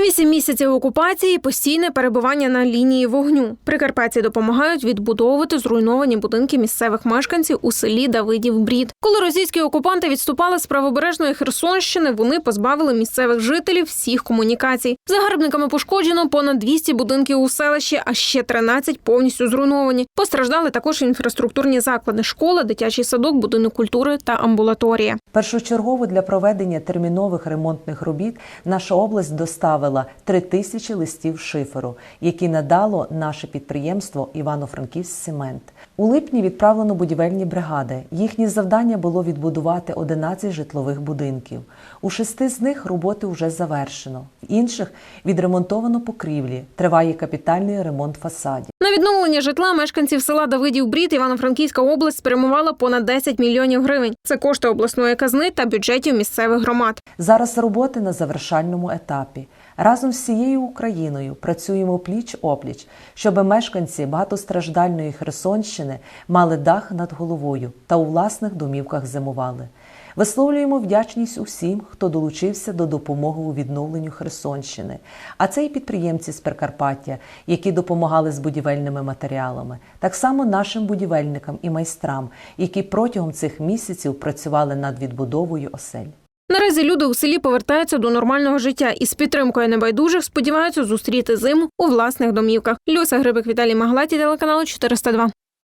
Вісім місяців окупації, постійне перебування на лінії вогню. Прикарпатці допомагають відбудовувати зруйновані будинки місцевих мешканців у селі Давидів Брід. Коли російські окупанти відступали з правобережної Херсонщини, вони позбавили місцевих жителів всіх комунікацій. Загарбниками пошкоджено понад 200 будинків у селищі, а ще 13 повністю зруйновані. Постраждали також інфраструктурні заклади, школа, дитячий садок, будинок культури та амбулаторія. Першочергово для проведення термінових ремонтних робіт наша область доставила 3 тисячі листів шиферу, які надало наше підприємство Івано-Франківськ Цемент. У липні відправлено будівельні бригади. Їхнє завдання було відбудувати 11 житлових будинків. У шести з них роботи вже завершено. В інших відремонтовано покрівлі. Триває капітальний ремонт фасадів. На відновлення житла мешканців села Давидів Брід Івано-Франківська область спрямувала понад 10 мільйонів гривень. Це кошти обласної казни та бюджетів місцевих громад. Зараз роботи на завершальному етапі. Разом з всією Україною працюємо пліч опліч, щоб мешканці багатостраждальної Херсонщини мали дах над головою та у власних домівках зимували. Висловлюємо вдячність усім, хто долучився до допомоги у відновленню Херсонщини. А це і підприємці з Прикарпаття, які допомагали з будівельними матеріалами, так само нашим будівельникам і майстрам, які протягом цих місяців працювали над відбудовою осель. Наразі люди у селі повертаються до нормального життя і з підтримкою небайдужих сподіваються зустріти зиму у власних домівках. Люся Грибик Віталій Маглаті, телеканал 402.